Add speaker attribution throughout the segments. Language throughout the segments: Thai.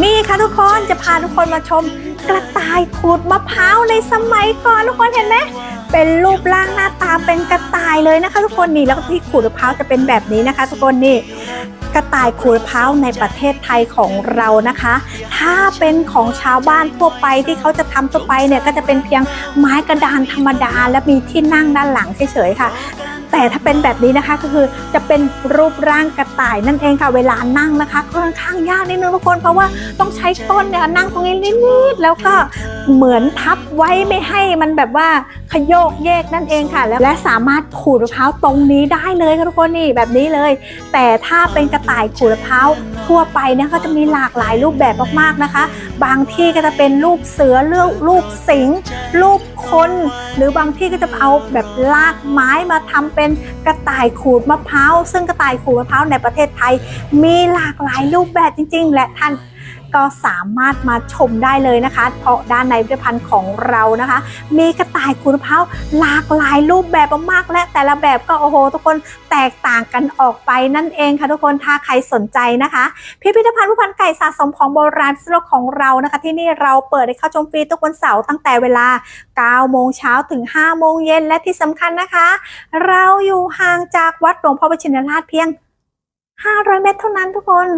Speaker 1: นี่ค่ะทุกคนจะพาทุกคนมาชมกระต่ายขูดมะพร้าวในสมัยก่อนทุกคนเห็นไหมเป็นรูปร่างหน้าตาเป็นกระต่ายเลยนะคะ ทุกคนนี่แล้วก็ที่ขูดมะพร้าวจะเป็นแบบนี้นะคะ ทุกคนนี่กระต่ายขูดมะพร้าวในประเทศไทยของเรานะคะ ถ้าเป็นของชาวบ้านทั่วไปที่เขาจะทำทั่วไปเนี่ยก็จะเป็นเพียงไม้กระดานธรรมดา และมีที่นั่งด้านหลังเฉยๆค่ะ แต่ถ้าเป็นแบบนี้นะคะก็คือจะเป็นรูปร่างกระต่ายนั่นเองค่ะเวลานั่งนะคะค่อนข้างยากนิดนึงทุกคนเพราะว่าต้องใช้ต้นเนี่ยนั่งตรงนี้นิดๆแล้วก็เหมือนทับไว้ไม่ให้มันแบบว่าขยโยกแยกนั่นเองค่ะแล้วและสามารถขูดมะพร้าวตรงนี้ได้เลยค่ะทุกคนนี่แบบนี้เลย แต่ถ้าเป็นกระต่ายขูดมะพร้าวทั่วไปเนี่ยก็จะมีหลากหลายรูปแบบมากๆนะคะ บางที่ก็จะเป็นรูปเสือเลือกรูปสิงรูป คน หรือบางที่ก็จะเอาแบบลากไม้มาทำเป็นกระต่ายขูดมะพร้าวซึ่งกระต่ายขูดมะพร้าวในประเทศไทย มีหลากหลายรูปแบบจริง ๆ และท่าน ก็สามารถมาชมได้เลยนะคะ เพราะด้านในพิพิธภัณฑ์ของเรานะคะ มีกระต่ายขูดมะพาหลากหลายรูปแบบมากๆและแต่ละแบบก็โอ้โห ทุกคนแตกต่างกันออกไปนั่นเองค่ะทุกคนถ้าใครสนใจนะคะ พิพิธภัณฑ์ผู้พันไก่สะสมของโบราณสโลกของเรานะคะ ที่นี่เราเปิดให้เข้าชมฟรีทุกวันเสาร์ตั้งแต่เวลา 9 โมงเช้าถึง 5 โมงเย็นและที่สำคัญนะคะ เราอยู่ห่างจากวัดหลวงพ่อวชินราชเพียง 500 เมตรเท่านั้นทุกคน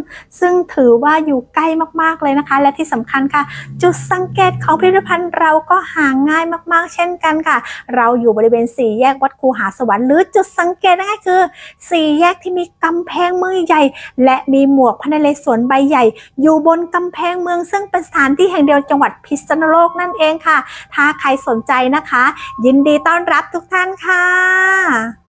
Speaker 1: ซึ่งถือว่าอยู่ใกล้มากๆเลยนะคะ และที่สำคัญค่ะ จุดสังเกตของพิพิธภัณฑ์เราก็หาง่ายมากๆ เช่นกันค่ะ เราอยู่บริเวณสี่แยกวัดคูหาสวรรค์หรือจุดสังเกตง่ายคือสี่แยกที่มีกำแพงเมืองใหญ่ และมีหมวกพระนเรศวรใบใหญ่ อยู่บนกำแพงเมือง ซึ่งเป็นสถานที่แห่งเดียวจังหวัดพิษณุโลกนั่นเองค่ะ ถ้าใครสนใจนะคะ ยินดีต้อนรับทุกท่านค่ะ